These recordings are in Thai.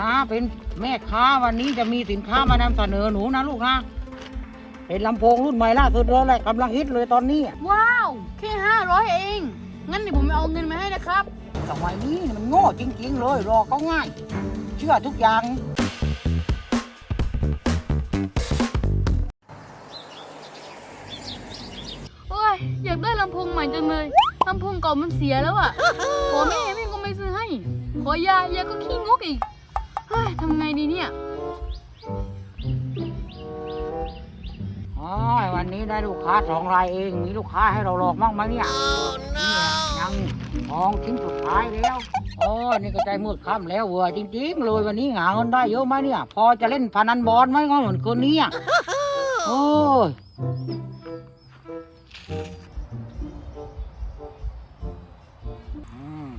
นะเป็นแม่ค้าวันนี้จะมีสินค้ามานำเสนอหนูนะลูกนะ เป็นลำโพงรุ่นใหม่ล่าสุดเลยแหละกำลังฮิตเลยตอนนี้ว้าว แค่ห้าร้อยเอง งั้นเดี๋ยวผมไปเอาเงินมาให้นะครับ สมัยนี้มันโง่จริง ๆ เลยรอก็ง่าย เชื่อทุกอย่าง โอ้ย อยากได้ลำโพงใหม่จังเลยลำโพงเก่ามันเสียแล้วอะขอแม่แม่ก็ไม่ซื้อให้ ขอยายยายก็ขี้งกอีก เฮ้ยทำไงดีเนี่ยอ๋อวันนี้ได้ลูกค้าสองรายเอง มีลูกค้าให้เราหลอกบ้างไหมเนี่ยนี่ยังทองชิ้นสุดท้ายแล้วโอ้นี่ก็ใจมืดค่ำแล้วเว้ยจริงๆเลยวันนี้หาเงินได้เยอะไหมเนี่ย พอจะเล่นพนันบอลไหมก็เหมือนคืนนี้อะโอ้ย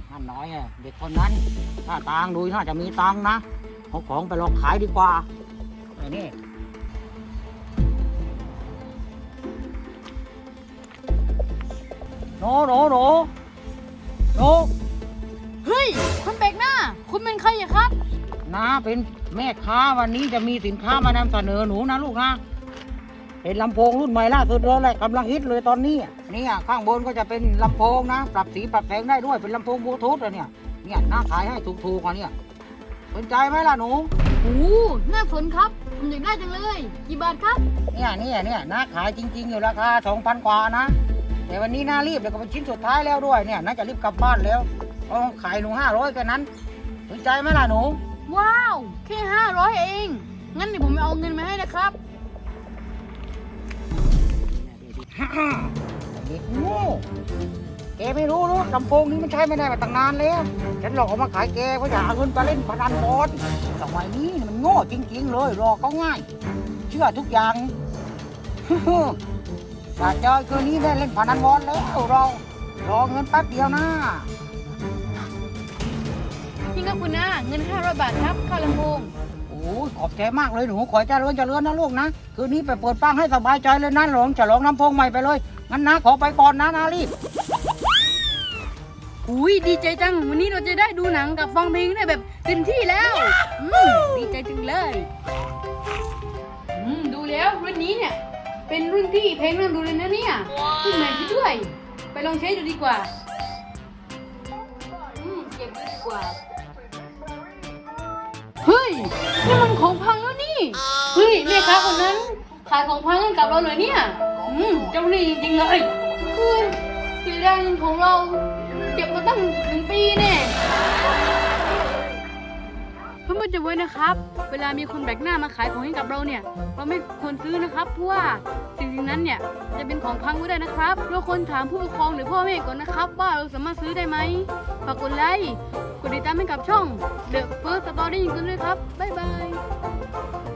ท่านน้อยอะเด็กคนนั้น ถ้าตางดูน่าจะมีตังค์นะเอาของไปลองขายดีกว่าไอ้นี่โนโนโนโนเฮ้ยคนแปลกหน้า คุณเป็นใครอะครับ นะเป็นแม่ค้าวันนี้จะมีสินค้ามานำเสนอหนูนะลูกนะ เป็นลำโพงรุ่นใหม่ล่าสุดเลยแหละกำลังฮิตเลยตอนนี้เนี่ยข้างบนก็จะเป็นลำโพงนะปรับสีปรับแสงได้ด้วยเป็นลำโพงบลูทูธอะเนี่ยเนี่ยน้าขายให้ถูกๆกว่าเนี่ยสนใจไหมล่ะหนูโอ้น่าสนครับผมอยากได้จังเลย กี่บาทครับ เนี่ยเนี่ยเนี่ยน้าขายจริง ๆ อยู่ราคาสองพันกว่านะ แต่วันนี้น้ารีบเดี๋ยวก็เป็นชิ้นสุดท้ายแล้วด้วยเนี่ยน่าจะรีบกลับบ้านแล้วเอาขายหนูห้าร้อยแค่นั้นสนใจไหมล่ะหนู ว้าว แค่ห้าร้อยเอง งั้นเดี๋ยวผมไปเอาเงินมาให้นะครับ เด็กโง่แกไม่รู้หรู้ลำโพงนี้มันใช้ไม่ได้มาตั้งนานแล้ว ฉันหลอกเอามาขายแกเพราะอยากเอาเงินไปเล่นพนันบอลสมัยนี้มันโง่จริง ๆ เลยหลอกก็ง่าย เชื่อทุกอย่างถ้าเจอคืนนี้ได้เล่นพนันบอลแล้วเรารอเงินแป๊บเดียวนะพี่ครับคุณนะเงิน500บาทครับค่าลำโพง ขอบใจมากเลยหนูขอให้เจริญเจริญนะลูกนะ คืนนี้ไปเปิดฟังให้สบายใจเลยนะหลงจะลองน้ำพงใหม่ไปเลย งั้นนะขอไปก่อนนะนารีบอุ้ยดีใจจัง วันนี้เราจะได้ดูหนังกับฟังเพลงได้แบบเต็มที่แล้วอืมดีใจจังเลยอืมดูแล้วรุ่นนี้เนี่ย เป็นรุ่นที่เพลงน่าดูเลยนะเนี่ยรุ่นใหม่ที่ด้วย ไปลองใช้ดูดีกว่า อืมเก็บไว้ดีกว่า เฮ้ย แม่ค้าคนนั้น ขายของพังให้กับเราเลยเนี่ย อืมเจ้าหนี้จริงๆเลยเฮ้ยเสียดายเงินของเราเก็บมาตั้งหนึ่งปีแน่เพื่อนๆจะไว้นะครับ เวลามีคนแปลกหน้ามาขายของให้กับเราเนี่ย เราไม่ควรซื้อนะครับ เพราะว่าสิ่งๆนั้นเนี่ยจะเป็นของพังก็ได้นะครับเราควรถามผู้ปกครองหรือพ่อแม่ก่อนนะครับ ว่าเราสามารถซื้อได้ไหมฝากกดไลค์ กดติดตามให้กับช่อง The First Story กันด้วยครับ บ๊ายบาย